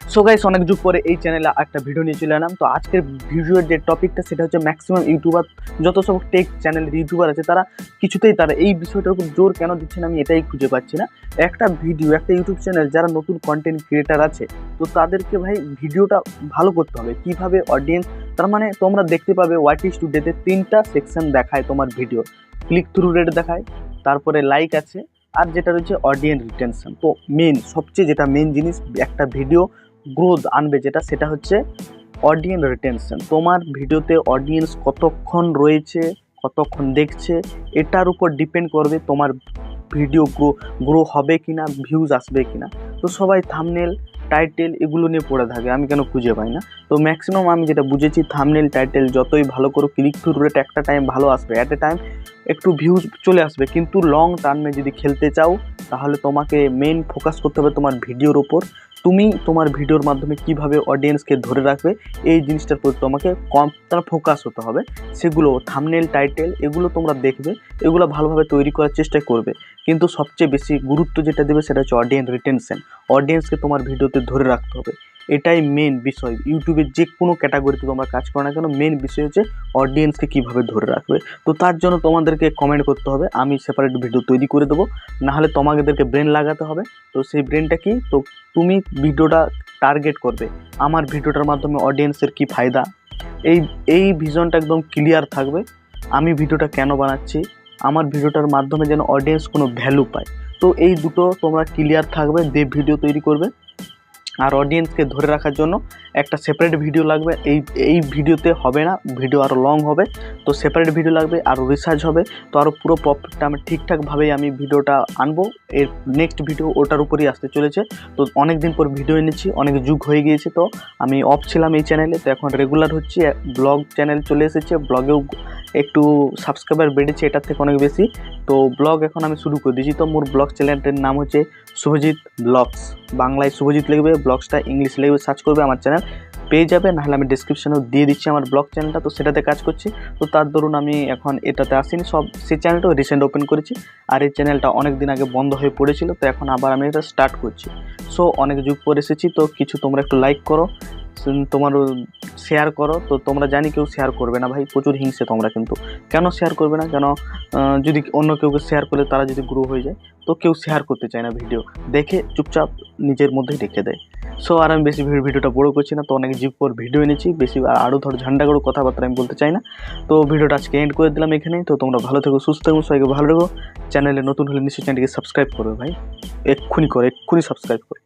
So guys অনেক যুগ পরে এই চ্যানেলে একটা ভিডিও নিয়ে চলে এলাম। তো আজকের ভিডিওর যে টপিকটা সেটা হচ্ছে ম্যাক্সিমাম ইউটিউবার যত সব টেক চ্যানেলের ইউটিউবার আছে, তারা কিছুতেই তারা এই বিষয়টার উপর জোর কেন দিচ্ছে না, আমি এটাই খুঁজে পাচ্ছি না। একটা ভিডিও একটা ইউটিউব চ্যানেল যারা নতুন কন্টেন্ট ক্রিয়েটার আছে, তো তাদেরকে ভাই ভিডিওটা ভালো করতে হবে। কীভাবে অডিয়েন্স তার মানে তোমরা দেখতে পাবে হোয়াট ইস টুডেতে তিনটা সেকশন দেখায় তোমার ভিডিও ক্লিক থ্রু রেট দেখায়, তারপরে লাইক আছে, আর যেটা রয়েছে অডিয়েন্স রিটেনশন তো মেন সবচেয়ে যেটা মেন জিনিস, একটা ভিডিও গ্রোথ আনবে, যেটা সেটা হচ্ছে অডিয়েন্স রিটেনশন তোমার ভিডিওতে অডিয়েন্স কতক্ষণ রয়েছে, কতক্ষণ দেখছে, এটার উপর ডিপেন্ড করবে তোমার ভিডিও গ্রো গ্রো হবে কি না ভিউজ আসবে কি না তো সবাই থামনেল টাইটেল এগুলো নিয়ে পড়ে থাকে, আমি কেন খুঁজে পাই না? তো ম্যাক্সিমাম আমি যেটা বুঝেছি থামনেল টাইটেল যতই ভালো করো ক্লিক থ্রু রেট একটা টাইম ভালো আসবে। অ্যাট এ টাইম একটু ভিউজ চলে আসবে। কিন্তু লং টার্মে যদি খেলতে চাও, তাহলে তোমাকে মেন ফোকাস করতে হবে তোমার ভিডিওর ওপর তুমি তোমার ভিডিওর মাধ্যমে কীভাবে অডিয়েন্সকে ধরে রাখবে, এই জিনিসটার প্রতি তোমাকে কম তার ফোকাস হতে হবে। সেগুলো থামনেল টাইটেল এগুলো তোমরা দেখবে, এগুলো ভালোভাবে তৈরি করার চেষ্টা করবে। কিন্তু সবচেয়ে বেশি গুরুত্ব যেটা দেবে সেটা হচ্ছে অডিয়েন্স রিটেনশন অডিয়েন্সকে তোমার ভিডিওতে ধরে রাখতে হবে। এটাই মেন বিষয়। ইউটিউবের যে কোনো ক্যাটাগরিতে তোমরা কাজ করো না কেন মেন বিষয় হচ্ছে অডিয়েন্সকে কীভাবে ধরে রাখবে। তো তার জন্য তোমাদেরকে কমেন্ট করতে হবে, আমি সেপারেট ভিডিও তৈরি করে দেবো। নাহলে তোমাদেরকে ব্রেন লাগাতে হবে। তো সেই ব্রেনটা কি? তো তুমি ভিডিওটা টার্গেট করবে। আমার ভিডিওটার মাধ্যমে অডিয়েন্সের কি ফায়দা? এই এই ভিশনটা একদম ক্লিয়ার থাকবে। আমি ভিডিওটা কেন বানাচ্ছি? আমার ভিডিওটার মাধ্যমে যেন অডিয়েন্স কোনো ভ্যালু পায়। তো এই দুটো তোমরা ক্লিয়ার থাকবে দিয়ে ভিডিও তৈরি করবে। আর অডিয়েন্সকে ধরে রাখার জন্য একটা সেপারেট ভিডিও লাগবে। এই এই ভিডিওতে হবে না ভিডিও আরও লং হবে। তো সেপারেট ভিডিও লাগবে আরও রিসার্চ হবে। তো আরও পুরো প্রফিটটা আমি ঠিকঠাকভাবেই আমি ভিডিওটা আনব। এর নেক্সট ভিডিও ওটার উপরই আসতে চলেছে। তো অনেক দিন পর ভিডিও এনেছি, অনেক যুগ হয়ে গিয়েছে তো। আমি অফ ছিলাম এই চ্যানেলে তো এখন রেগুলার হচ্ছে। ব্লগ চ্যানেল চলে এসেছে ব্লগেও একটু সাবস্ক্রাইবার বেড়েছে, এটার থেকে অনেক বেশি। তো ব্লগ এখন আমি শুরু করে দিয়েছি। তো মোর ব্লগ চ্যানেলটার নাম হচ্ছে শুভজিৎ ব্লগস বাংলায় শুভজিৎ লিখবে ব্লগসটা ইংলিশ লিখবে সার্চ করবে আমার চ্যানেল পেয়ে যাবে, নাহলে আমি ডিসক্রিপশনেও দিয়ে দিচ্ছি আমার ব্লগ চ্যানেলটা তো সেটাতে কাজ করছি। তো তার দরুন আমি এখন এটাতে আসিনি। সব সেই চ্যানেলটাও রিসেন্ট ওপেন করেছি। আর এই চ্যানেলটা অনেক দিন আগে বন্ধ হয়ে পড়েছিল। তো এখন আবার আমি এটা স্টার্ট করছি। সো অনেক যুগ পর এসেছি। তো কিছু তোমরা একটু লাইক করো। তোমার শেয়ার করো, তো তোমরা জানি কেউ শেয়ার করবে না ভাই, প্রচুর হিংসে তোমরা কিন্তু। কেন শেয়ার করবে না? কেন যদি অন্য কেউকে শেয়ার করলে তারা যদি গ্রো হয়ে যায়, তো কেউ শেয়ার করতে চায় না ভিডিও দেখে চুপচাপ নিজের মধ্যেই রেখে দেয়। সো আর আমি বেশি ভিডিওটা বড় করছি না, তো অনেক জিপ পর ভিডিও এনেছি, বেশি আর আরও ধর ঝান্ডা করে কথাবার্তা আমি বলতে চাই না। তো ভিডিওটা আজকে এন্ড করে দিলাম এখানেই, তো তোমরা ভালো থেকো, সুস্থ থেকো, সবাইকে ভালো রেখো। চ্যানেলে নতুন হলে নিশ্চয়ই চ্যানেলকে সাবস্ক্রাইব করবে ভাই। এক্ষুনি করো, এক্ষুনি সাবস্ক্রাইব করো।